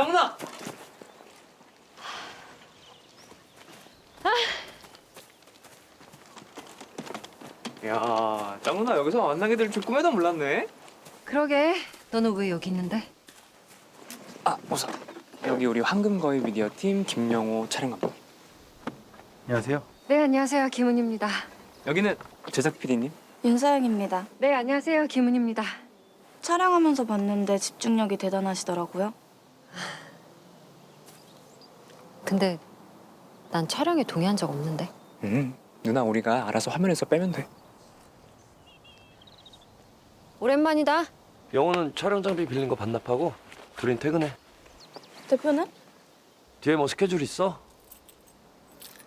짱나! 야, 짱 누나 여기서 만나게 될 줄 꿈에도 몰랐네. 그러게. 너는 왜 여기 있는데? 아, 우선 여기 우리 황금거위 미디어 팀 김영호 촬영 감독. 안녕하세요. 네, 안녕하세요. 김은입니다. 여기는 제작 PD님. 윤서영입니다. 네, 안녕하세요. 김은입니다. 촬영하면서 봤는데 집중력이 대단하시더라고요. 근데 난 촬영에 동의한 적 없는데. 음, 누나 우리가 알아서 화면에서 빼면 돼. 오랜만이다. 영호는 촬영 장비 빌린 거 반납하고 둘인 퇴근해. 대표는? 뒤에 뭐 스케줄 있어?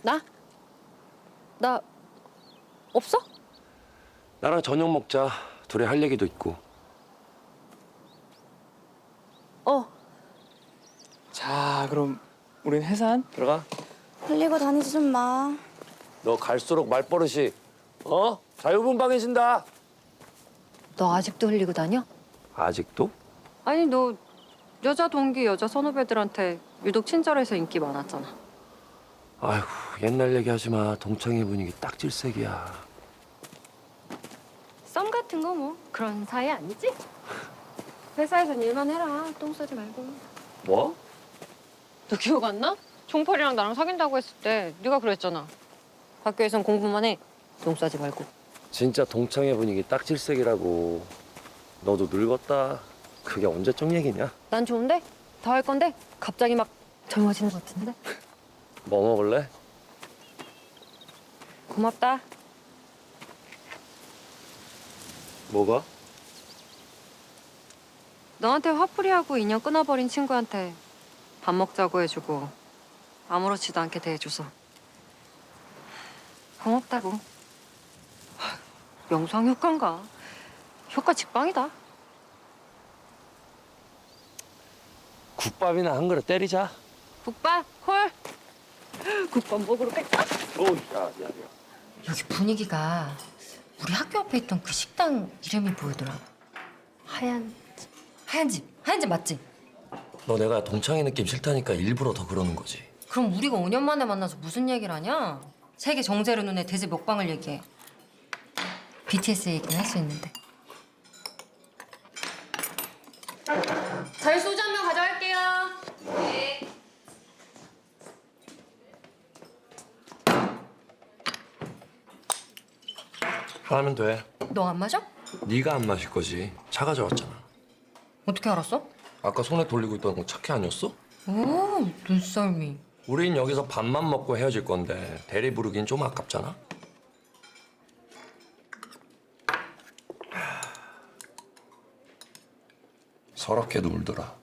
나? 나 없어? 나랑 저녁 먹자. 둘이 할 얘기도 있고. 어. 자, 그럼 우린 해산 들어가. 흘리고 다니지 좀 마. 너 갈수록 말버릇이 어? 자유분방해진다. 너 아직도 흘리고 다녀? 아직도? 아니, 너 여자 동기, 여자 선후배들한테 유독 친절해서 인기 많았잖아. 아이고 옛날 얘기하지 마. 동창회 분위기 딱 질색이야. 썸 같은 거 뭐 그런 사이 아니지? 회사에선 일만 해라. 똥 싸지 말고. 뭐? 너 기억 안 나? 종팔이랑 나랑 사귄다고 했을 때 네가 그랬잖아. 학교에선 공부만 해. 똥 싸지 말고. 진짜 동창회 분위기 딱 질색이라고. 너도 늙었다. 그게 언제적 얘기냐? 난 좋은데? 더할 건데? 갑자기 막 젊어지는 것 같은데? 뭐 먹을래? 고맙다. 뭐가? 너한테 화풀이하고 인연 끊어버린 친구한테 밥 먹자고 해주고 아무렇지도 않게 대해줘서 고맙다고. 하, 영상 효과인가? 효과 직방이다. 국밥이나 한 그릇 때리자. 국밥 콜. 국밥 먹으러 갈까? 오, 야, 야, 야. 여기 분위기가 우리 학교 앞에 있던 그 식당 이름이 뭐였더라? 하얀 하얀 집. 하얀 집 맞지? 너 내가 동창회 느낌 싫다니까 일부러 더 그러는 거지. 그럼 우리가 5년 만에 만나서 무슨 얘기를 하냐? 세계 정제로 눈에 대제 먹방을 얘기해. BTS 얘기는 할 수 있는데. 저희 소주 한명 가져갈게요. 하면 돼. 너 안 마셔? 네가 안 마실 거지. 차 가져왔잖아. 어떻게 알았어? 아까 손에 돌리고 있던 거 차키 아니었어? 오, 눈썰미. 우린 여기서 밥만 먹고 헤어질 건데 대리 부르긴 좀 아깝잖아. 서럽게도 울더라.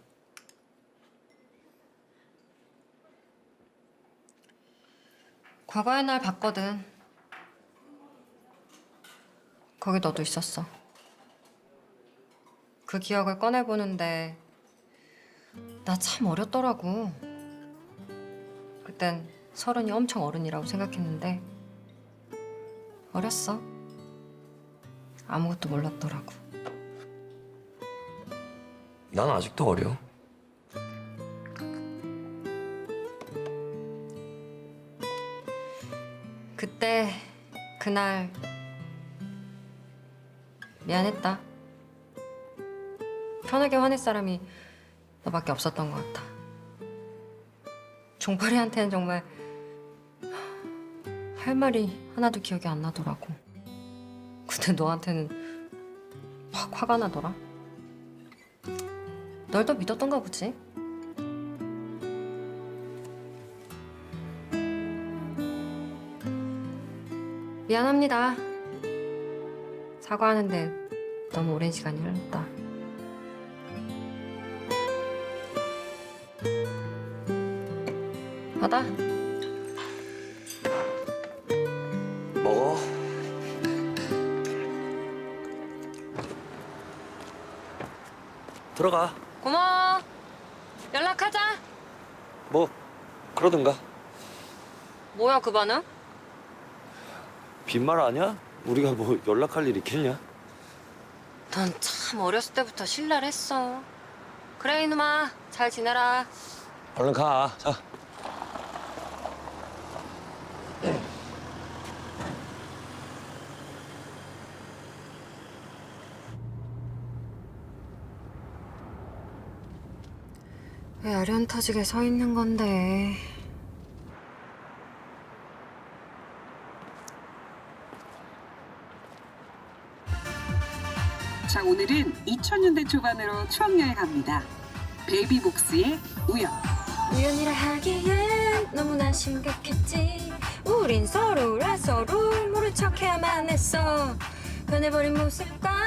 과거의 날 봤거든. 거기 너도 있었어. 그 기억을 꺼내보는데 나 참 어렸더라고. 그땐 서른이 엄청 어른이라고 생각했는데 어렸어. 아무것도 몰랐더라고. 난 아직도 어려. 그때 그날 미안했다. 편하게 화낼 사람이 너밖에 없었던 것 같아. 종파리한테는 정말 할 말이 하나도 기억이 안 나더라고. 근데 너한테는 확 화가 나더라. 널 더 믿었던가 보지. 미안합니다. 사과하는데 너무 오랜 시간이 흘렀다. 받아. 먹어. 들어가. 고마워. 연락하자. 뭐 그러든가. 뭐야 그 반응? 빈말 아니야? 우리가 뭐 연락할 일이 있겠냐? 넌 참 어렸을 때부터 신랄했어. 그래 이놈아. 잘잘 지내라. 얼른 가. 자. 왜 아련 터지게 서 있는 건데? 자, 오늘은 2000년대 초반으로 추억 여행 갑니다. 베이비복스의 우연. 우연이라 하기엔 너무나 심각했지. 우린 서로라 서로 모른 척해야만 했어. 변해버린 모습과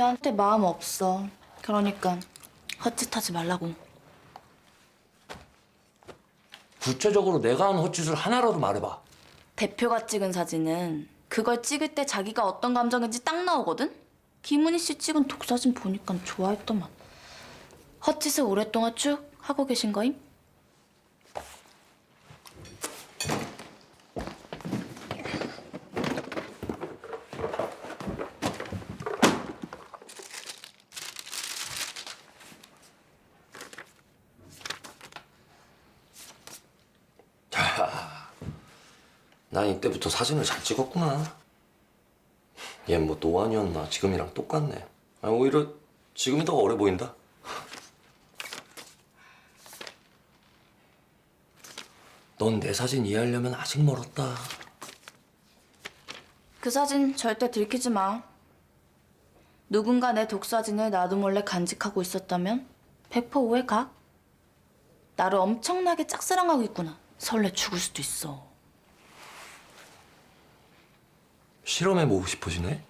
대표한테 마음 없어. 그러니까 헛짓하지 말라고. 구체적으로 내가 한 헛짓을 하나라도 말해봐. 대표가 찍은 사진은 그걸 찍을 때 자기가 어떤 감정인지 딱 나오거든? 김은희 씨 찍은 독사진 보니까 좋아했더만. 헛짓을 오랫동안 쭉 하고 계신 거임? 난 이때부터 사진을 잘 찍었구나. 얘 뭐 노안이었나 지금이랑 똑같네. 아, 오히려 지금이 더 어려 보인다. 넌 내 사진 이해하려면 아직 멀었다. 그 사진 절대 들키지 마. 누군가 내 독사진을 나도 몰래 간직하고 있었다면 100% 오해 가. 나를 엄청나게 짝사랑하고 있구나. 설레 죽을 수도 있어. 실험해보고 싶어지네?